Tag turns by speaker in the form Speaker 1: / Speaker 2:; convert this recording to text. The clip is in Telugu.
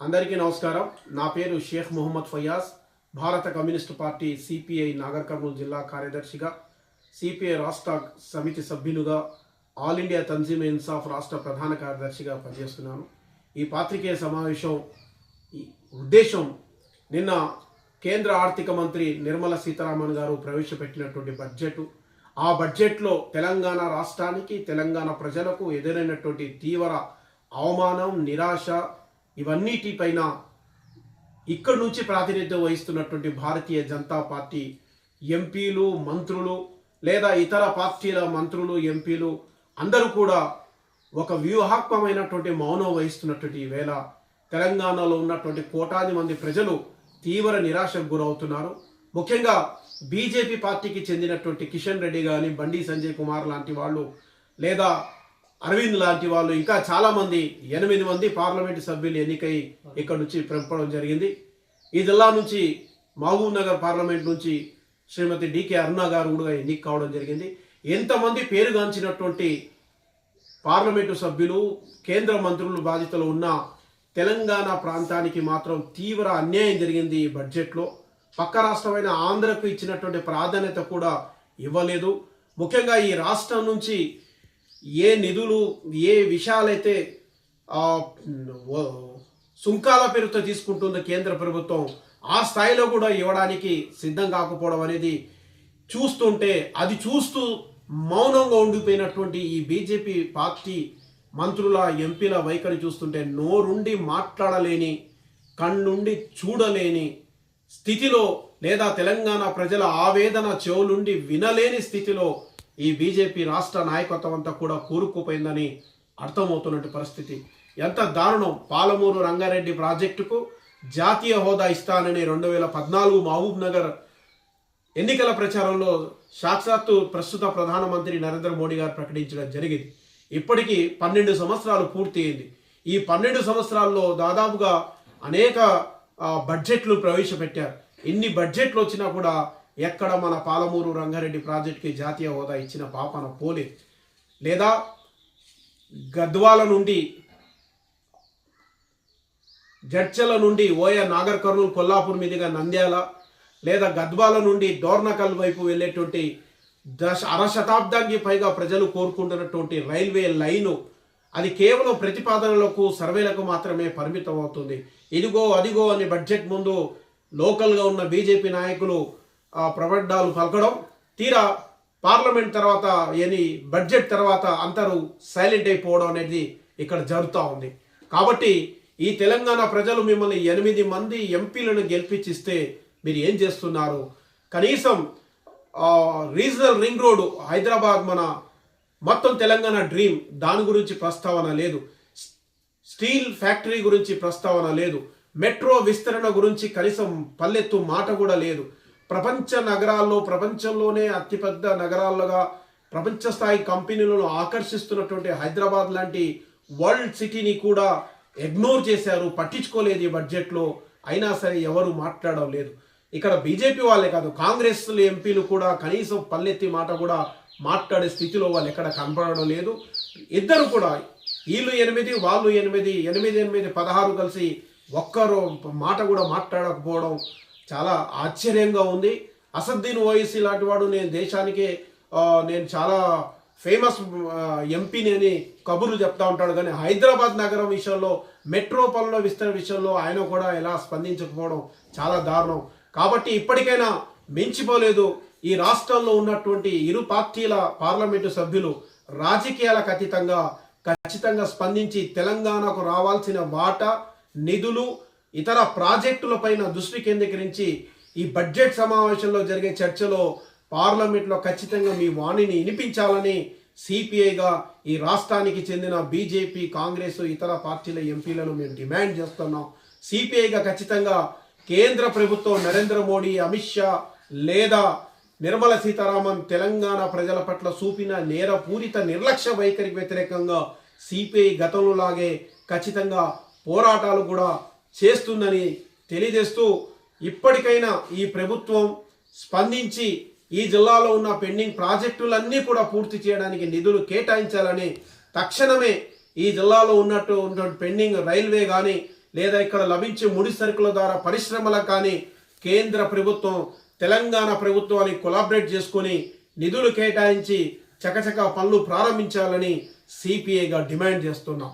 Speaker 1: అందరికీ నమస్కారం. నా పేరు షేక్ మొహమ్మద్ ఫయాజ్. భారత communist party CPI Nagar Kurnool జిల్లా కార్యదర్శిగా సిపిఐ రాష్ట్ర సమితి సభ్యులుగా ఆల్ ఇండియా తంజీమ్ ఇన్సాఫ్ రాష్ట్ర ప్రధాన కార్యదర్శిగా పనిచేస్తున్నాను. ఈ పాత్రికేయ సమావేశం ఉద్దేశం నిన్న కేంద్ర ఆర్థిక మంత్రి నిర్మల సీతారామన్ గారు ప్రవేశపెట్టినటువంటి బడ్జెట్. ఆ బడ్జెట్లో తెలంగాణ రాష్ట్రానికి తెలంగాణ ప్రజలకు ఎదురైనటువంటి తీవ్ర అవమానం నిరాశ ఇవన్నిటిపైన ఇక్కడి నుంచి ప్రాతినిధ్యం వహిస్తున్నటువంటి భారతీయ జనతా పార్టీ ఎంపీలు మంత్రులు లేదా ఇతర పార్టీల మంత్రులు ఎంపీలు అందరూ కూడా ఒక వ్యూహాత్మకమైనటువంటి మౌనం వహిస్తున్నటువంటి వేళ తెలంగాణలో ఉన్నటువంటి కోటాది మంది ప్రజలు తీవ్ర నిరాశకు గురవుతున్నారు. ముఖ్యంగా బీజేపీ పార్టీకి చెందినటువంటి కిషన్ రెడ్డి కానీ బండి సంజయ్ కుమార్ లాంటి వాళ్ళు లేదా అరవింద్ లాంటి వాళ్ళు ఇంకా చాలామంది ఎనిమిది మంది పార్లమెంటు సభ్యులు ఎన్నికై ఇక్కడ నుంచి పంపడం జరిగింది. ఈ జిల్లా నుంచి మహబూబ్ నగర్ పార్లమెంట్ నుంచి శ్రీమతి డికే అరుణ గారు కూడా ఎన్నిక కావడం జరిగింది. ఎంతమంది పేరుగాంచినటువంటి పార్లమెంటు సభ్యులు కేంద్ర మంత్రులు బాధ్యతలు ఉన్న తెలంగాణ ప్రాంతానికి మాత్రం తీవ్ర అన్యాయం జరిగింది ఈ బడ్జెట్లో. పక్క రాష్ట్రమైన ఆంధ్రకు ఇచ్చినటువంటి ప్రాధాన్యత కూడా ఇవ్వలేదు. ముఖ్యంగా ఈ రాష్ట్రం నుంచి ఏ నిధులు ఏ విషయాలైతే సుంకాల పేరుతో తీసుకుంటుందో కేంద్ర ప్రభుత్వం ఆ స్థాయిలో కూడా ఇవ్వడానికి సిద్ధం కాకపోవడం అనేది చూస్తుంటే అది చూస్తూ మౌనంగా ఉండిపోయినటువంటి ఈ బీజేపీ పార్టీ మంత్రుల ఎంపీల వైఖరి చూస్తుంటే నోరుండి మాట్లాడలేని కన్నుండి చూడలేని స్థితిలో లేదా తెలంగాణ ప్రజల ఆవేదన చెవులుండి వినలేని స్థితిలో ఈ బీజేపీ రాష్ట్ర నాయకత్వం అంతా కూడా కూరుకుపోయిందని అర్థమవుతున్నట్టు పరిస్థితి. ఎంత దారుణం. పాలమూరు రంగారెడ్డి ప్రాజెక్టుకు జాతీయ హోదా ఇస్తానని రెండు వేల పద్నాలుగు మహబూబ్ నగర్ ఎన్నికల ప్రచారంలో సాక్షాత్తు ప్రస్తుత ప్రధానమంత్రి నరేంద్ర మోడీ గారు ప్రకటించడం జరిగింది. ఇప్పటికీ పన్నెండు సంవత్సరాలు పూర్తయింది ఈ పన్నెండు సంవత్సరాల్లో దాదాపుగా అనేక బడ్జెట్లు ప్రవేశపెట్టారు. ఎన్ని బడ్జెట్లు వచ్చినా కూడా ఎక్కడ మన పాలమూరు రంగారెడ్డి ప్రాజెక్టుకి జాతీయ హోదా ఇచ్చిన పాపన పోలేదు లేదా గద్వాల నుండి జడ్చల నుండి ఓయ నాగర్ కర్నూలు కొల్లాపూర్ మీదుగా నంద్యాల లేదా గద్వాల నుండి డోర్నకల్ వైపు వెళ్ళేటువంటి దశ అర శతాబ్దానికి పైగా ప్రజలు కోరుకుంటున్నటువంటి రైల్వే లైను అది కేవలం ప్రతిపాదనలకు సర్వేలకు మాత్రమే పరిమితం అవుతుంది ఇదిగో అదిగో అని బడ్జెట్ ముందు లోకల్గా ఉన్న బీజేపీ నాయకులు ప్రబడ్డాలు పలకడం తీరా పార్లమెంట్ తర్వాత ఏని బడ్జెట్ తర్వాత అందరూ సైలెంట్ అయిపోవడం అనేది ఇక్కడ జరుగుతూ ఉంది. కాబట్టి ఈ తెలంగాణ ప్రజలు మిమ్మల్ని ఎనిమిది మంది ఎంపీలను గెలిపించిస్తే మీరు ఏం చేస్తున్నారు? కనీసం రీజనల్ రింగ్ రోడ్ హైదరాబాద్ మన మొత్తం తెలంగాణ డ్రీమ్ దాని గురించి ప్రస్తావన లేదు. స్టీల్ ఫ్యాక్టరీ గురించి ప్రస్తావన లేదు. మెట్రో విస్తరణ గురించి కనీసం పల్లెత్తు మాట కూడా లేదు. ప్రపంచ నగరాల్లో ప్రపంచంలోనే అతిపెద్ద నగరాలుగా ప్రపంచ స్థాయి కంపెనీలను ఆకర్షిస్తున్నటువంటి హైదరాబాద్ లాంటి వరల్డ్ సిటీని కూడా ఇగ్నోర్ చేశారు పట్టించుకోలేదు ఈ బడ్జెట్లో. అయినా సరే ఎవరు మాట్లాడడం లేదు. ఇక్కడ బీజేపీ వాళ్ళే కాదు కాంగ్రెస్ ఎంపీలు కూడా కనీసం పల్లెత్తి మాట కూడా మాట్లాడే స్థితిలో వాళ్ళు ఎక్కడ కనపడడం లేదు. ఇద్దరు కూడా వీళ్ళు ఎనిమిది వాళ్ళు ఎనిమిది ఎనిమిది ఎనిమిది పదహారు కలిసి ఒక్కరు మాట కూడా మాట్లాడకపోవడం చాలా ఆశ్చర్యంగా ఉంది. అసద్దీన్ ఓవైసీ లాంటి వాడు నేను దేశానికే నేను చాలా ఫేమస్ ఎంపీని అని కబుర్లు చెప్తా ఉంటాడు. కానీ హైదరాబాద్ నగరం విషయంలో మెట్రో పనుల విస్తరణ విషయంలో ఆయన కూడా ఎలా స్పందించకపోవడం చాలా దారుణం. కాబట్టి ఇప్పటికైనా మించిపోలేదు ఈ రాష్ట్రంలో ఉన్నటువంటి ఇరు పార్టీల పార్లమెంటు సభ్యులు రాజకీయాలకు అతీతంగా ఖచ్చితంగా స్పందించి తెలంగాణకు రావాల్సిన వాటా నిధులు ఇతర ప్రాజెక్టులపైన దృష్టి కేంద్రీకరించి ఈ బడ్జెట్ సమావేశంలో జరిగే చర్చలో పార్లమెంట్లో ఖచ్చితంగా మీ వాణిని వినిపించాలని సిపిఐగా ఈ రాష్ట్రానికి చెందిన బీజేపీ కాంగ్రెస్ ఇతర పార్టీల ఎంపీలను మేము డిమాండ్ చేస్తున్నాం. సిపిఐగా ఖచ్చితంగా కేంద్ర ప్రభుత్వం నరేంద్ర మోడీ అమిత్ షా లేదా నిర్మల సీతారామన్ తెలంగాణ ప్రజల పట్ల చూపిన నేరపూరిత నిర్లక్ష్య వైఖరికి వ్యతిరేకంగా సిపిఐ గతంలో లాగే ఖచ్చితంగా పోరాటాలు కూడా చేస్తుందని తెలియజేస్తూ ఇప్పటికైనా ఈ ప్రభుత్వం స్పందించి ఈ జిల్లాలో ఉన్న పెండింగ్ ప్రాజెక్టులన్నీ కూడా పూర్తి చేయడానికి నిధులు కేటాయించాలని తక్షణమే ఈ జిల్లాలో ఉన్నట్టు ఉన్నటువంటి పెండింగ్ రైల్వే కానీ లేదా ఇక్కడ లభించే ముడి సరుకుల ద్వారా పరిశ్రమలకు కానీ కేంద్ర ప్రభుత్వం తెలంగాణ ప్రభుత్వాన్ని కొలాబరేట్ చేసుకొని నిధులు కేటాయించి చకచక పనులు ప్రారంభించాలని సిపిఐగా డిమాండ్ చేస్తున్నాం.